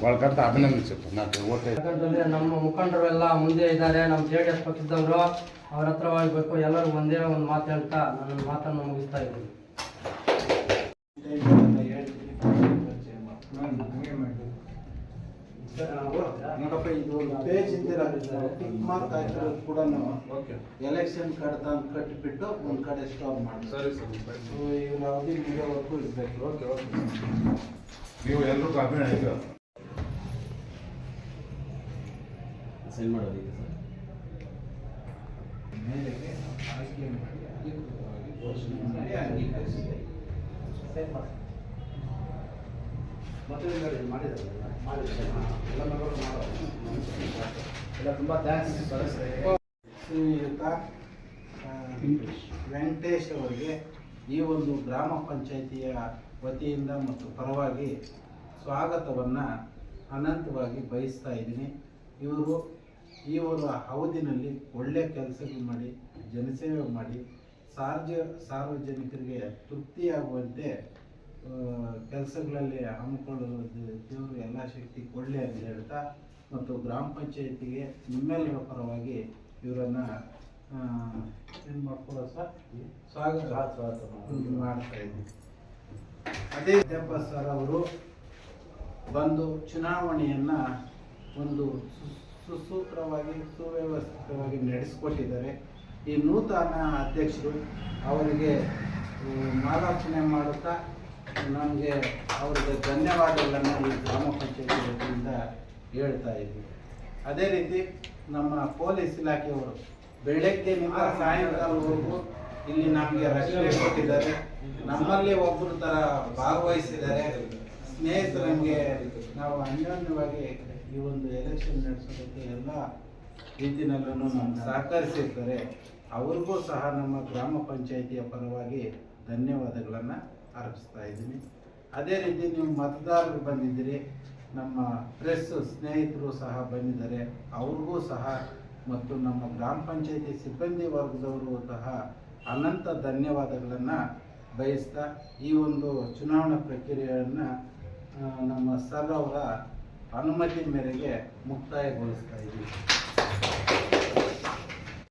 వాళ్ళకంతా అభినందించు నాకు ఓటే ಯಾಕಂತಂದ್ರೆ ನಮ್ಮ ಮುಖಂಡರೆಲ್ಲ ಮುಂದೆ ಇದ್ದಾರೆ ನಮ್ಮ ಜೆ ಡಿ ಎಸ್ ಪಕ್ಷದವರು ಅವ್ರ ಹತ್ರ ಹೋಗ್ಬೇಕು ಎಲ್ಲರೂ ಒಂದೇ ಒಂದು ಮಾತು ಹೇಳ್ತಾ ನನ್ನ ಮಾತನ್ನು ಮುಗಿಸ್ತಾ ಇದ್ದೀನಿ ನೋಡಪ್ಪ ಇದು ಪೇಜ್ ಇಂದಿರಾಗಿದ್ದಾರೆ ಟಿಕ್ ಮಾರ್ಕ್ ಹಾಕಿರೋದು ಕೂಡ ಎಲೆಕ್ಷನ್ ಕಾರ್ಡ್ ಅಂತ ಕಟ್ಟಿಬಿಟ್ಟು ಒಂದ್ ಕಡೆ ಸ್ಟಾಪ್ ಮಾಡಿ ಸರಿ ಸರಿ ಇವ್ರ ಅವಧಿ ಮುಗಿಯೋವರೆಗೂ ಇರ್ಬೇಕು. ಓಕೆ ಓಕೆ ನೀವು ಎಲ್ರಿಗೂ ಅಭಿನಂದನೆ ಸೆಂಡ್ ಮಾಡೋದೀಗ ಸರ್. ಮೇಲೆಗೆ ಆಯ್ಕೆ ಮಾಡಿ ಘೋಷಣೆ ಮಾಡಿ ಅಂಗೀಕರಿಸಿದೆ ಎಲ್ಲ ತುಂಬ ಥ್ಯಾಂಕ್ಸ್ ಶ್ರೀಯುತ ಆ, ವೆಂಕಟೇಶ್ ಅವರಿಗೆ ಈ ಒಂದು ಗ್ರಾಮ ಪಂಚಾಯಿತಿಯ ವತಿಯಿಂದ ಮತ್ತು ಪರವಾಗಿ ಸ್ವಾಗತವನ್ನು ಅನಂತವಾಗಿ ಬಯಸ್ತಾ ಇದ್ದೀನಿ. ಇವರು ಇವರ ಅವಧಿನಲ್ಲಿ ಒಳ್ಳೆಯ ಕೆಲಸಗಳು ಮಾಡಿ ಜನಸೇವೆ ಮಾಡಿ ಸಾರ್ಜ ಸಾರ್ವಜನಿಕರಿಗೆ ತೃಪ್ತಿಯಾಗುವಂತೆ ಕೆಲಸಗಳಲ್ಲಿ ಹಮ್ಮಿಕೊಳ್ಳಲು ದೇವರು ಎಲ್ಲ ಶಕ್ತಿ ಕೊಡಲಿ ಅಂತ ಹೇಳ್ತಾ ಮತ್ತು ಗ್ರಾಮ ಪಂಚಾಯತಿಗೆ ನಿಮ್ಮೆಲ್ಲರ ಪರವಾಗಿ ಇವರನ್ನು ಏನು ಮಾಡ್ಕೊಳ್ಳೋ ಸರ್ ಸ್ವಾಗತ ಮಾಡ್ತಾ ಇದ್ದೀವಿ ಅದೇ ದೇಪ ಸರ್ ಅವರು ಬಂದು ಚುನಾವಣೆಯನ್ನು ಒಂದು ಸುಸೂತ್ರವಾಗಿ ಸುವ್ಯವಸ್ಥಿತವಾಗಿ ನಡೆಸಿಕೊಟ್ಟಿದ್ದಾರೆ. ಈ ನೂತನ ಅಧ್ಯಕ್ಷರು ಅವರಿಗೆ ಮಾಲಾರ್ಚನೆ ಮಾಡುತ್ತಾ, ನಮಗೆ ಅವರಿಗೆ ಧನ್ಯವಾದಗಳನ್ನು ಈ ಗ್ರಾಮ ಪಂಚಾಯತಿ ವತಿಯಿಂದ ಹೇಳ್ತಾ ಇದ್ದೀವಿ. ಅದೇ ರೀತಿ ನಮ್ಮ ಪೊಲೀಸ್ ಇಲಾಖೆಯವರು ಬೆಳಗ್ಗೆನಿಂದ ಸಾಯಂಕಾಲವರೆಗೂ ಇಲ್ಲಿ ನಮಗೆ ರಕ್ಷಣೆ ಕೊಟ್ಟಿದ್ದಾರೆ. ನಮ್ಮಲ್ಲಿ ಒಬ್ಬರು ಥರ ಭಾಗವಹಿಸಿದ್ದಾರೆ. ಸ್ನೇಹಿತರಂಗೆ ನಾವು ಅನ್ಯೋನ್ಯವಾಗಿ ಈ ಒಂದು ಎಲೆಕ್ಷನ್ ನಡೆಸೋದಕ್ಕೆ ಎಲ್ಲ ರೀತಿನಲ್ಲೂ ನಮ್ಗೆ ಸಹಕರಿಸಿರ್ತಾರೆ. ಅವ್ರಿಗೂ ಸಹ ನಮ್ಮ ಗ್ರಾಮ ಪಂಚಾಯಿತಿಯ ಪರವಾಗಿ ಧನ್ಯವಾದಗಳನ್ನು ಅರ್ಪಿಸ್ತಾ ಇದ್ದೀನಿ. ಅದೇ ರೀತಿ ನೀವು ಮತದಾರರು ಬಂದಿದ್ದೀರಿ, ನಮ್ಮ ಪ್ರೆಸ್ ಸ್ನೇಹಿತರು ಸಹ ಬಂದಿದ್ದಾರೆ, ಅವ್ರಿಗೂ ಸಹ ಮತ್ತು ನಮ್ಮ ಗ್ರಾಮ ಪಂಚಾಯಿತಿ ಸಿಬ್ಬಂದಿ ವರ್ಗದವರು ಸಹ ಅನಂತ ಧನ್ಯವಾದಗಳನ್ನು ಬಯಸ್ತಾ ಈ ಒಂದು ಚುನಾವಣಾ ಪ್ರಕ್ರಿಯೆಯನ್ನು ನಮ್ಮ ಸರ್ ಅವರ ಅನುಮತಿ ಮೇರೆಗೆ ಮುಕ್ತಾಯಗೊಳಿಸ್ತಾ ಇದ್ದೀವಿ.